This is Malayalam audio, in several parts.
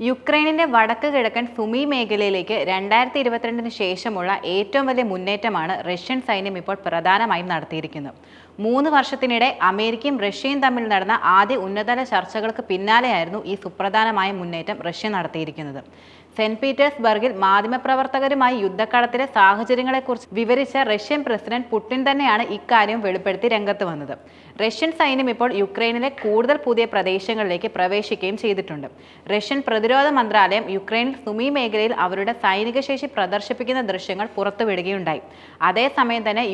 യുക്രൈനിന്റെ വടക്ക് കിഴക്കൻ സുമി മേഖലയിലേക്ക് രണ്ടായിരത്തി ഇരുപത്തിരണ്ടിന് ശേഷമുള്ള ഏറ്റവും വലിയ മുന്നേറ്റമാണ് റഷ്യൻ സൈന്യം ഇപ്പോൾ പ്രധാനമായും നടത്തിയിരിക്കുന്നത്. മൂന്ന് വർഷത്തിനിടെ അമേരിക്കയും റഷ്യയും തമ്മിൽ നടന്ന ആദ്യ ഉന്നതതല ചർച്ചകൾക്ക് പിന്നാലെയായിരുന്നു ഈ സുപ്രധാനമായ മുന്നേറ്റം റഷ്യ നടത്തിയിരിക്കുന്നത്. സെന്റ് പീറ്റേഴ്സ്ബർഗിൽ മാധ്യമപ്രവർത്തകരുമായി യുദ്ധക്കളത്തിലെ സാഹചര്യങ്ങളെക്കുറിച്ച് വിവരിച്ച റഷ്യൻ പ്രസിഡന്റ് പുടിൻ തന്നെയാണ് ഇക്കാര്യം വെളിപ്പെടുത്തി രംഗത്ത് വന്നത്. റഷ്യൻ സൈന്യം ഇപ്പോൾ യുക്രൈനിലെ കൂടുതൽ പുതിയ പ്രദേശങ്ങളിലേക്ക് പ്രവേശിക്കുകയും ചെയ്തിട്ടുണ്ട്. റഷ്യൻ പ്രതിരോധ മന്ത്രാലയം യുക്രൈനിൽ സുമി മേഖലയിൽ അവരുടെ സൈനിക ശേഷി പ്രദർശിപ്പിക്കുന്ന ദൃശ്യങ്ങൾ പുറത്തുവിടുകയുണ്ടായി. അതേസമയം തന്നെ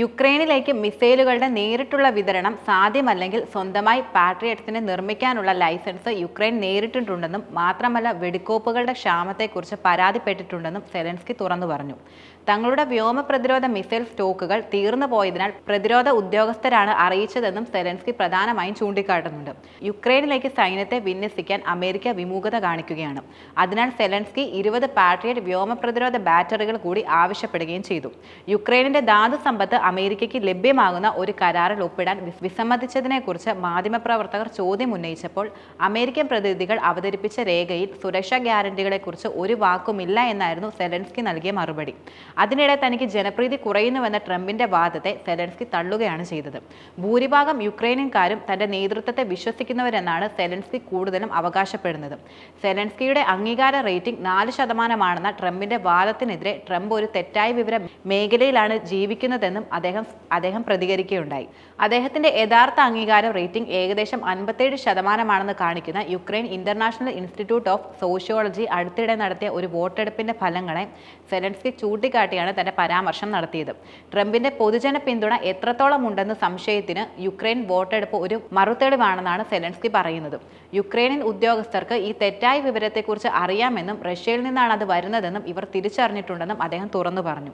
യുക്രൈനിലേക്ക് മിസൈലുകളുടെ നേരിട്ടുള്ള വിതരണം സാധ്യമല്ലെങ്കിൽ സ്വന്തമായി പാട്രിയറ്റ്സിനെ നിർമ്മിക്കാനുള്ള ലൈസൻസ് യുക്രൈൻ നേരിട്ടിട്ടുണ്ടെന്നും മാത്രമല്ല വെടിക്കോപ്പുകളുടെ ക്ഷാമത്തെക്കുറിച്ച് പരാതിപ്പെട്ടിട്ടുണ്ടെന്നും സെലൻസ്കി തുറന്നു പറഞ്ഞു. തങ്ങളുടെ വ്യോമ പ്രതിരോധ മിസൈൽ സ്റ്റോക്കുകൾ തീർന്നു പോയതിനാൽ പ്രതിരോധ ഉദ്യോഗസ്ഥരാണ് അറിയിച്ചതെന്നും സെലൻസ്കി പ്രധാനമായും ചൂണ്ടിക്കാട്ടുന്നുണ്ട്. യുക്രൈനിലേക്ക് സൈന്യത്തെ വിന്യസിക്കാൻ അമേരിക്ക വിമുഖത കാണിക്കുകയാണ്. അതിനാൽ സെലൻസ്കി ഇരുപത് പാട്രിയറ്റ് വ്യോമ പ്രതിരോധ ബാറ്ററികൾ കൂടി ആവശ്യപ്പെടുകയും ചെയ്തു. യുക്രൈനിന്റെ ധാതു സമ്പത്ത് അമേരിക്കയ്ക്ക് ലഭ്യമാകുന്ന ഒരു കരാറിൽ ഒപ്പിടാൻ വിസമ്മതിച്ചതിനെ വിസമ്മതിച്ചതിനെക്കുറിച്ച് മാധ്യമപ്രവർത്തകർ ചോദ്യം ഉന്നയിച്ചപ്പോൾ അമേരിക്കൻ പ്രതിനിധികൾ അവതരിപ്പിച്ച രേഖയിൽ സുരക്ഷാ ഗ്യാരണ്ടികളെക്കുറിച്ച് ഒരു വാക്കുമില്ല എന്നായിരുന്നു സെലൻസ്കി നൽകിയ മറുപടി. അതിനിടെ തനിക്ക് ജനപ്രീതി കുറയുന്നുവെന്ന ട്രംപിന്റെ വാദത്തെ സെലൻസ്കി തള്ളുകയാണ് ചെയ്തത്. ഭൂരിഭാഗം യുക്രൈനിയൻകാരും തന്റെ നേതൃത്വത്തെ വിശ്വസിക്കുന്നവരെന്നാണ് സെലൻസ്കി കൂടുതലും അവകാശപ്പെടുന്നത്. സെലൻസ്കിയുടെ അംഗീകാര റേറ്റിംഗ് നാല് ശതമാനമാണെന്ന ട്രംപിന്റെ വാദത്തിനെതിരെ ട്രംപ് ഒരു തെറ്റായ വിവര മേഖലയിലാണ് ജീവിക്കുന്നതെന്നും അദ്ദേഹം അദ്ദേഹം പ്രതികരിക്കുകയുണ്ടായി. അദ്ദേഹത്തിന്റെ യഥാർത്ഥ അംഗീകാരം റേറ്റിംഗ് ഏകദേശം അൻപത്തേഴ് ശതമാനമാണെന്ന് കാണിക്കുന്ന Ukraine international institute of sociology അടുത്തിടെ നടത്തിയ ഒരു വോട്ടെടുപ്പിന്റെ ഫലങ്ങളെ സെലൻസ്കി ചൂണ്ടിക്കാട്ടിയാണ് തന്റെ പരാമർശം നടത്തിയത്. ട്രംപിന്റെ പൊതുജന പിന്തുണ എത്രത്തോളം ഉണ്ടെന്ന് സംശയത്തിന് യുക്രൈൻ വോട്ടെടുപ്പ് ഒരു മറുതെളിവാണെന്നാണ് സെലൻസ്കി പറയുന്നത്. യുക്രൈനിൻ ഉദ്യോഗസ്ഥർക്ക് ഈ തെറ്റായ വിവരത്തെക്കുറിച്ച് അറിയാമെന്നും റഷ്യയിൽ നിന്നാണ് അത് വരുന്നതെന്നും ഇവർ തിരിച്ചറിഞ്ഞിട്ടുണ്ടെന്നും അദ്ദേഹം തുറന്നു പറഞ്ഞു.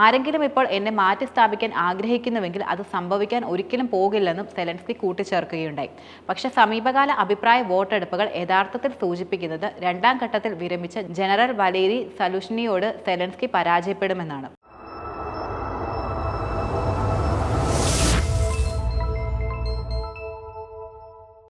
ആരെങ്കിലും ഇപ്പോൾ എന്നെ മാറ്റി സ്ഥാപിക്കാൻ ആഗ്രഹിക്കുന്നുവെങ്കിൽ അത് സംഭവിക്കാൻ ഒരിക്കലും പോകില്ലെന്നും സെലൻസ്കി കൂട്ടിച്ചേർക്കുകയുണ്ടായി. പക്ഷേ സമീപകാല അഭിപ്രായ വോട്ടെടുപ്പുകൾ യഥാർത്ഥത്തിൽ സൂചിപ്പിക്കുന്നത് രണ്ടാം ഘട്ടത്തിൽ വിരമിച്ച ജനറൽ വലേരി സലുഷ്നിയോട് സെലൻസ്കി പരാജയപ്പെടുമെന്നാണ്.